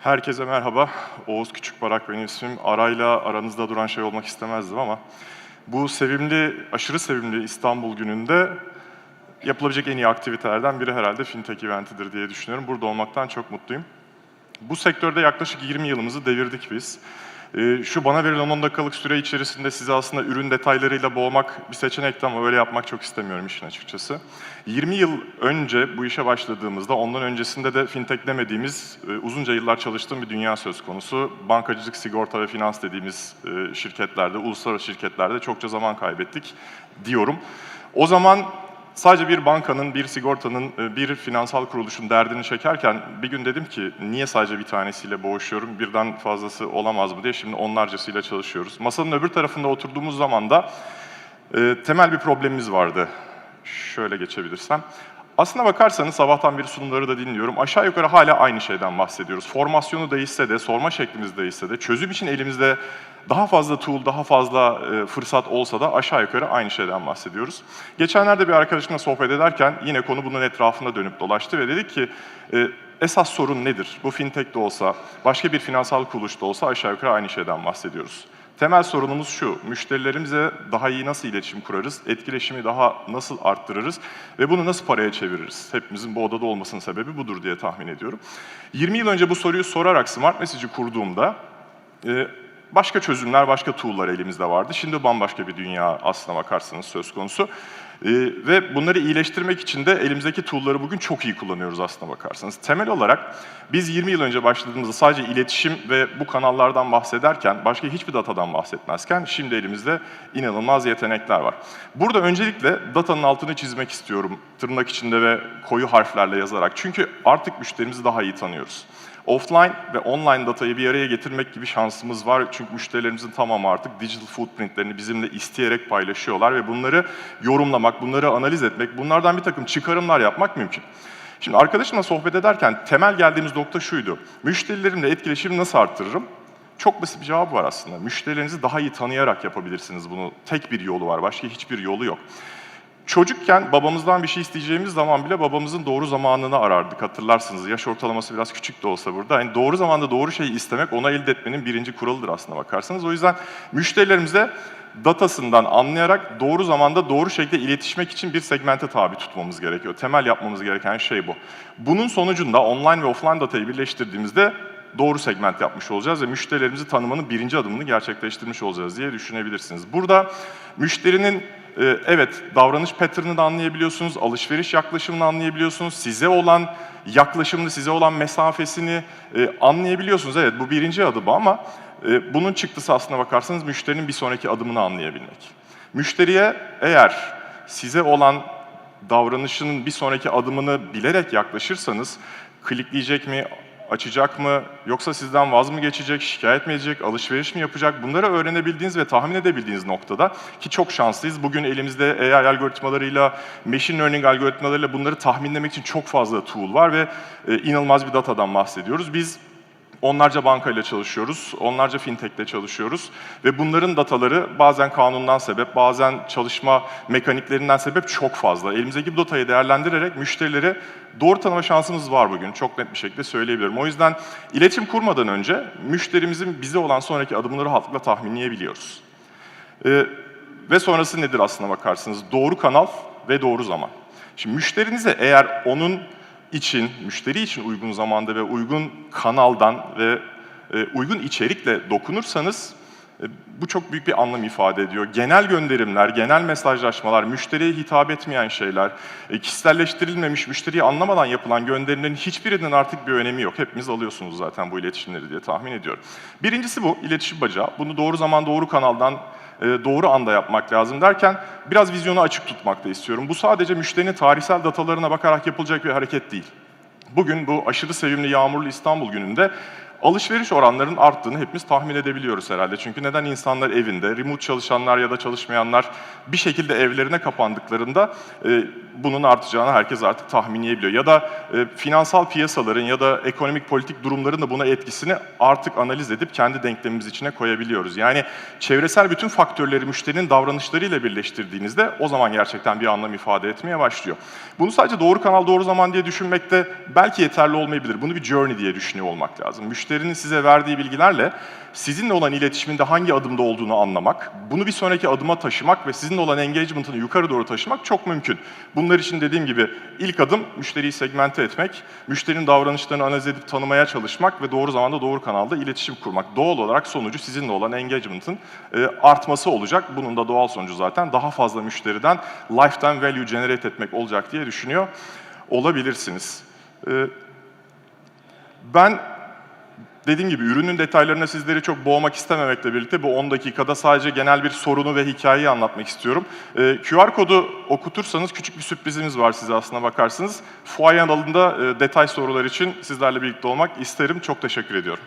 Herkese merhaba. Oğuz Küçükbarak benim ismim. Arayla aranızda duran şey olmak istemezdim ama bu sevimli, aşırı sevimli İstanbul gününde yapılabilecek en iyi aktivitelerden biri herhalde fintech eventidir diye düşünüyorum. Burada olmaktan çok mutluyum. Bu sektörde yaklaşık 20 yılımızı devirdik biz. Ee, Şu bana verilen 10 dakikalık süre içerisinde size aslında ürün detaylarıyla boğmak bir seçenekti ama öyle yapmak çok istemiyorum işin açıkçası. 20 yıl önce bu işe başladığımızda, ondan öncesinde de fintech demediğimiz e, uzunca yıllar çalıştığım bir dünya söz konusu. Bankacılık, sigorta ve finans dediğimiz e, şirketlerde, uluslararası şirketlerde çokça zaman kaybettik diyorum. O zaman Sadece bir bankanın, bir sigortanın, e, bir finansal kuruluşun derdini çekerken bir gün dedim ki niye sadece bir tanesiyle boğuşuyorum, birden fazlası olamaz mı diye şimdi onlarcasıyla çalışıyoruz. Masanın öbür tarafında oturduğumuz zaman da e, temel bir problemimiz vardı. Şöyle geçebilirsem. Aslına bakarsanız sabahtan beri sunumları da dinliyorum. Aşağı yukarı hala aynı şeyden bahsediyoruz. Formasyonu değişse de, sorma şeklimiz değişse de, çözüm için elimizde daha fazla tool, daha fazla e, fırsat olsa da aşağı yukarı aynı şeyden bahsediyoruz. Geçenlerde bir arkadaşımla sohbet ederken yine konu bunun etrafında dönüp dolaştı ve dedik ki e, esas sorun nedir? Bu fintech de olsa, başka bir finansal kuruluş da olsa aşağı yukarı aynı şeyden bahsediyoruz. Temel sorunumuz şu, müşterilerimize daha iyi nasıl iletişim kurarız, etkileşimi daha nasıl arttırırız ve bunu nasıl paraya çeviririz? Hepimizin bu odada olmasının sebebi budur diye tahmin ediyorum. 20 yıl önce bu soruyu sorarak Smart Message'i kurduğumda e, başka çözümler, başka tool'lar elimizde vardı. Şimdi bambaşka bir dünya aslına bakarsanız söz konusu. Ee, ve bunları iyileştirmek için de elimizdeki tool'ları bugün çok iyi kullanıyoruz aslına bakarsanız. Temel olarak biz 20 yıl önce başladığımızda sadece iletişim ve bu kanallardan bahsederken, başka hiçbir datadan bahsetmezken şimdi elimizde inanılmaz yetenekler var. Burada öncelikle datanın altını çizmek istiyorum tırnak içinde ve koyu harflerle yazarak. Çünkü artık müşterimizi daha iyi tanıyoruz. Offline ve online datayı bir araya getirmek gibi şansımız var. Çünkü müşterilerimizin tamamı artık digital footprintlerini bizimle isteyerek paylaşıyorlar ve bunları yorumlamak, bunları analiz etmek, bunlardan bir takım çıkarımlar yapmak mümkün. Şimdi arkadaşımla sohbet ederken temel geldiğimiz nokta şuydu. Müşterilerimle etkileşimi nasıl arttırırım? Çok basit bir cevabı var aslında. Müşterilerinizi daha iyi tanıyarak yapabilirsiniz bunu. Tek bir yolu var, başka hiçbir yolu yok. Çocukken babamızdan bir şey isteyeceğimiz zaman bile babamızın doğru zamanını arardık hatırlarsınız. Yaş ortalaması biraz küçük de olsa burada. Yani doğru zamanda doğru şeyi istemek ona elde etmenin birinci kuralıdır aslında bakarsanız. O yüzden müşterilerimize datasından anlayarak doğru zamanda doğru şekilde iletişmek için bir segmente tabi tutmamız gerekiyor. Temel yapmamız gereken şey bu. Bunun sonucunda online ve offline datayı birleştirdiğimizde doğru segment yapmış olacağız ve müşterilerimizi tanımanın birinci adımını gerçekleştirmiş olacağız diye düşünebilirsiniz. Burada müşterinin e, evet davranış pattern'ını anlayabiliyorsunuz, alışveriş yaklaşımını anlayabiliyorsunuz, size olan yaklaşımını, size olan mesafesini e, anlayabiliyorsunuz. Evet bu birinci adım ama e, bunun çıktısı aslına bakarsanız müşterinin bir sonraki adımını anlayabilmek. Müşteriye eğer size olan davranışının bir sonraki adımını bilerek yaklaşırsanız klikleyecek mi, açacak mı, yoksa sizden vaz mı geçecek, şikayet mi edecek, alışveriş mi yapacak? Bunları öğrenebildiğiniz ve tahmin edebildiğiniz noktada ki çok şanslıyız. Bugün elimizde AI algoritmalarıyla, machine learning algoritmalarıyla bunları tahminlemek için çok fazla tool var ve e, inanılmaz bir datadan bahsediyoruz. Biz Onlarca bankayla çalışıyoruz, onlarca fintechle çalışıyoruz ve bunların dataları bazen kanundan sebep, bazen çalışma mekaniklerinden sebep çok fazla. Elimizdeki bu datayı değerlendirerek müşterileri doğru tanıma şansımız var bugün. Çok net bir şekilde söyleyebilirim. O yüzden iletişim kurmadan önce müşterimizin bize olan sonraki adımları rahatlıkla tahminleyebiliyoruz. Ee, ve sonrası nedir aslına bakarsınız? Doğru kanal ve doğru zaman. Şimdi müşterinize eğer onun için, müşteri için uygun zamanda ve uygun kanaldan ve e, uygun içerikle dokunursanız e, bu çok büyük bir anlam ifade ediyor. Genel gönderimler, genel mesajlaşmalar, müşteriye hitap etmeyen şeyler, e, kişiselleştirilmemiş, müşteriyi anlamadan yapılan gönderimlerin hiçbirinin artık bir önemi yok. Hepimiz alıyorsunuz zaten bu iletişimleri diye tahmin ediyorum. Birincisi bu, iletişim bacağı. Bunu doğru zaman, doğru kanaldan doğru anda yapmak lazım derken biraz vizyonu açık tutmak da istiyorum. Bu sadece müşterinin tarihsel datalarına bakarak yapılacak bir hareket değil. Bugün bu aşırı sevimli yağmurlu İstanbul gününde alışveriş oranlarının arttığını hepimiz tahmin edebiliyoruz herhalde. Çünkü neden insanlar evinde, remote çalışanlar ya da çalışmayanlar bir şekilde evlerine kapandıklarında e, bunun artacağını herkes artık tahminleyebiliyor. Ya da e, finansal piyasaların ya da ekonomik politik durumların da buna etkisini artık analiz edip kendi denklemimiz içine koyabiliyoruz. Yani çevresel bütün faktörleri müşterinin davranışlarıyla birleştirdiğinizde o zaman gerçekten bir anlam ifade etmeye başlıyor. Bunu sadece doğru kanal, doğru zaman diye düşünmekte belki yeterli olmayabilir. Bunu bir journey diye düşünüyor olmak lazım. Müşterinin size verdiği bilgilerle sizinle olan iletişiminde hangi adımda olduğunu anlamak, bunu bir sonraki adıma taşımak ve sizinle olan engagement'ını yukarı doğru taşımak çok mümkün. Bunlar için dediğim gibi ilk adım müşteriyi segmente etmek, müşterinin davranışlarını analiz edip tanımaya çalışmak ve doğru zamanda doğru kanalda iletişim kurmak. Doğal olarak sonucu sizinle olan engagement'ın e, artması olacak. Bunun da doğal sonucu zaten daha fazla müşteriden lifetime value generate etmek olacak diye düşünüyor olabilirsiniz. E, ben Dediğim gibi ürünün detaylarına sizleri çok boğmak istememekle birlikte bu 10 dakikada sadece genel bir sorunu ve hikayeyi anlatmak istiyorum. Ee, QR kodu okutursanız küçük bir sürprizimiz var size aslına bakarsınız. Fuaye alanında e, detay sorular için sizlerle birlikte olmak isterim. Çok teşekkür ediyorum.